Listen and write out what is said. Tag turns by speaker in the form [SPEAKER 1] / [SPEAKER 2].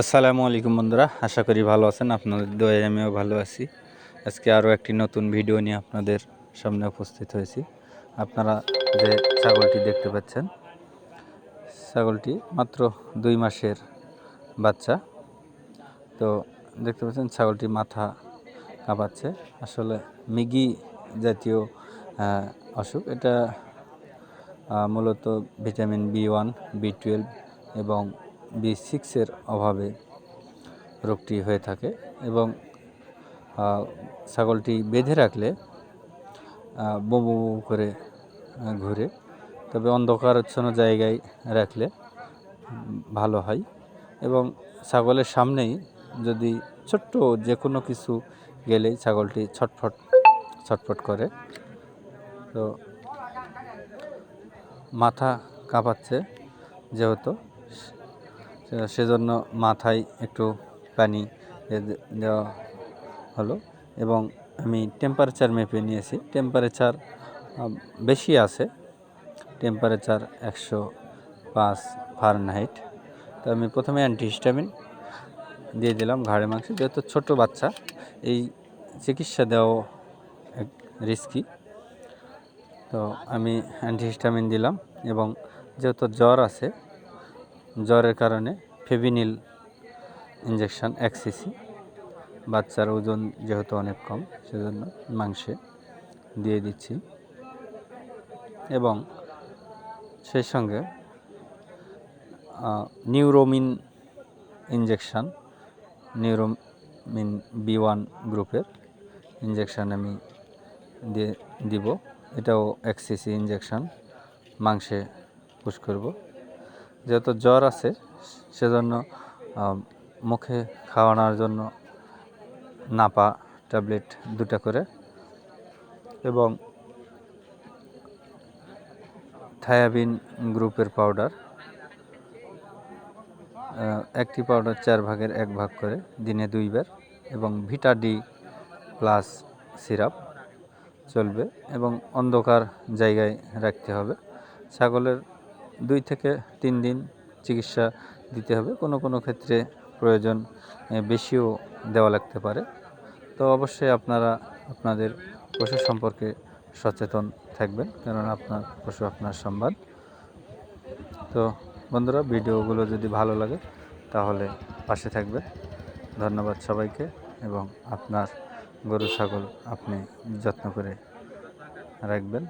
[SPEAKER 1] আসসালামু আলাইকুম বন্ধুরা, আশা করি ভালো আছেন, আপনাদের দয়ে আমিও ভালো আছি। আজকে আরও একটি নতুন ভিডিও নিয়ে আপনাদের সামনে উপস্থিত হয়েছি। আপনারা যে ছাগলটি দেখতে পাচ্ছেন, ছাগলটি মাত্র দুই মাসের বাচ্চা। তো দেখতে পাচ্ছেন, ছাগলটি মাথা কাঁপাচ্ছে। আসলে মিগি জাতীয় অসুখ। এটা মূলত vitamin B one, B twelve এবং বি সিক্সের অভাবে রোগটি হয়ে থাকে এবং ছাগলটি বেঁধে রাখলে বো করে ঘুরে। তবে অন্ধকারাচ্ছন্ন জায়গায় রাখলে ভালো হয় এবং ছাগলের সামনেই যদি ছোট্ট যে কোনো কিছু গেলেই ছাগলটি ছটফট ছটফট করে। তো মাথা কাঁপাচ্ছে যেহেতু। সেজন্য মাথায় একটু পানি দেওয়া হলো এবং আমি টেম্পারেচার মেপে নিয়েছি। টেম্পারেচার বেশি আছে। টেম্পারেচার একশো পাঁচ ফারেনহাইট তো আমি প্রথমে অ্যান্টিহিস্টামিন দিয়ে দিলাম ঘাড়ে মাংসে। যেহেতু ছোট বাচ্চা, এই চিকিৎসা দেওয়া এক রিস্কি তো আমি অ্যান্টিহিস্টামিন দিলাম এবং যেহেতু জ্বর আছে জ্বরের কারণে ফেভিনিল ইঞ্জেকশন এক সিসি বাচ্চার ওজন যেহেতু অনেক কম, সেজন্য মাংসে দিয়ে দিচ্ছি। এবং সেই সঙ্গে Neuromin injection Neuromin B one গ্রুপের ইঞ্জেকশন আমি দিয়ে, দিব। এটাও এক সিসি ইঞ্জেকশন মাংসে পুশ করব। যেহেতু জ্বর আছে, সেজন্য মুখে খাওয়ানোর জন্য নাপা ট্যাবলেট দুটা করে এবং থায়াবিন গ্রুপের পাউডার একটি পাউডার চার ভাগের এক ভাগ করে দিনে দুইবার এবং ভিটা ডি প্লাস সিরাপ চলবে এবং অন্ধকার জায়গায় রাখতে হবে। ছাগলের দুই থেকে তিন দিন চিকিৎসা দিতে হবে। কোনো কোনো ক্ষেত্রে প্রয়োজন বেশিও দেওয়া লাগতে পারে। তো অবশ্যই আপনারা আপনাদের পশু সম্পর্কে সচেতন থাকবেন, কেননা আপনার পশু আপনার সম্বাদ তো বন্ধুরা, ভিডিওগুলো যদি ভালো লাগে, তাহলে পাশে থাকবে ধন্যবাদ সবাইকে, এবং আপনার গরু, ছাগল আপনি যত্ন করে রাখবেন।